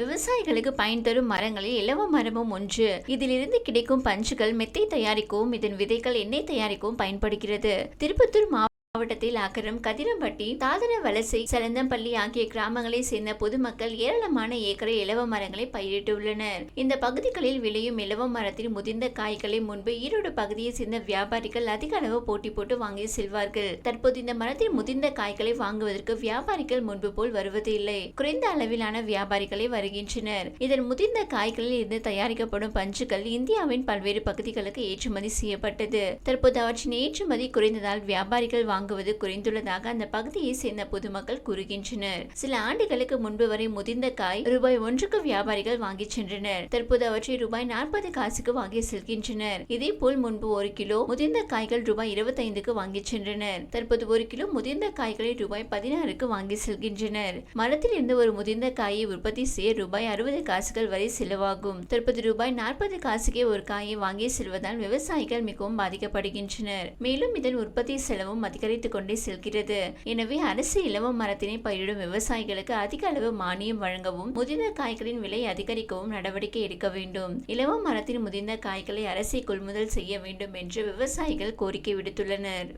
விவசாயிகளுக்கு பயன் தரும் மரங்களில் இலவ மரமும் ஒன்று. இதிலிருந்து கிடைக்கும் பஞ்சுகள் மெத்தை தயாரிக்கவும் இதன் விதைகள் எண்ணெய் தயாரிக்கவும் பயன்படுகிறது. திருப்பத்தூர் மாவட்டத்தில் அக்கரம் கதிரம்பட்டி சாதன வலசை சலந்தம்பள்ளி ஆகிய கிராமங்களை சேர்ந்த பொதுமக்கள் ஏராளமான ஏக்கரை இலவ மரங்களை பயிரிட்டுள்ளனர். இந்த பகுதிகளில் விளையும் இலவ மரத்தில் முதிர்ந்த காய்களை முன்பு ஈரோடு பகுதியை சேர்ந்த வியாபாரிகள் அதிக அளவு போட்டி போட்டு வாங்கி செல்வார்கள். தற்போது இந்த மரத்தில் முதிர்ந்த காய்களை வாங்குவதற்கு வியாபாரிகள் முன்பு போல் வருவது இல்லை. குறைந்த அளவிலான வியாபாரிகளே வருகின்றனர். இதன் முதிர்ந்த காய்களில் இருந்து தயாரிக்கப்படும் பஞ்சுகள் இந்தியாவின் பல்வேறு பகுதிகளுக்கு ஏற்றுமதி செய்யப்பட்டது. தற்போது அவற்றின் ஏற்றுமதி குறைந்ததால் வியாபாரிகள் வாங்க வாங்குவது குறைந்துள்ளதாக அந்த பகுதியை சேர்ந்த பொதுமக்கள் கூறுகின்றனர். சில ஆண்டுகளுக்கு முன்பு வரை முதிர்ந்த காய் ரூபாய் ஒன்றுக்கு வியாபாரிகள் வாங்கி சென்றனர். தற்போது அவற்றை ரூபாய் நாற்பது காசுக்கு வாங்கி செல்கின்றனர். இதே போல் முன்பு ஒரு கிலோ முதிர்ந்த காய்கள் ரூபாய் இருபத்தைந்துக்கு வாங்கி சென்றனர். தற்போது ஒரு கிலோ முதிர்ந்த காய்களை ரூபாய் பதினாறுக்கு வாங்கி செல்கின்றனர். மரத்தில் இருந்து ஒரு முதிர்ந்த காயை உற்பத்தி செய்ய ரூபாய் அறுபது காசுகள் வரை செலவாகும். தற்போது ரூபாய் நாற்பது காசுக்கே ஒரு காயை வாங்கி செல்வதால் விவசாயிகள் மிகவும் பாதிக்கப்படுகின்றனர். மேலும் இதன் உற்பத்தி செலவும் அதிக அதிகரித்து கொண்டே செல்கிறது. எனவே அரசு இலவ மரத்தினை பயிரிடும் விவசாயிகளுக்கு அதிக அளவு மானியம் வழங்கவும் முதிர்ந்த காய்களின் விலை அதிகரிக்கவும் நடவடிக்கை எடுக்க வேண்டும். இலவ மரத்தின் முதிர்ந்த காய்களை அரசை கொள்முதல் செய்ய வேண்டும் என்று விவசாயிகள் கோரிக்கை விடுத்துள்ளனர்.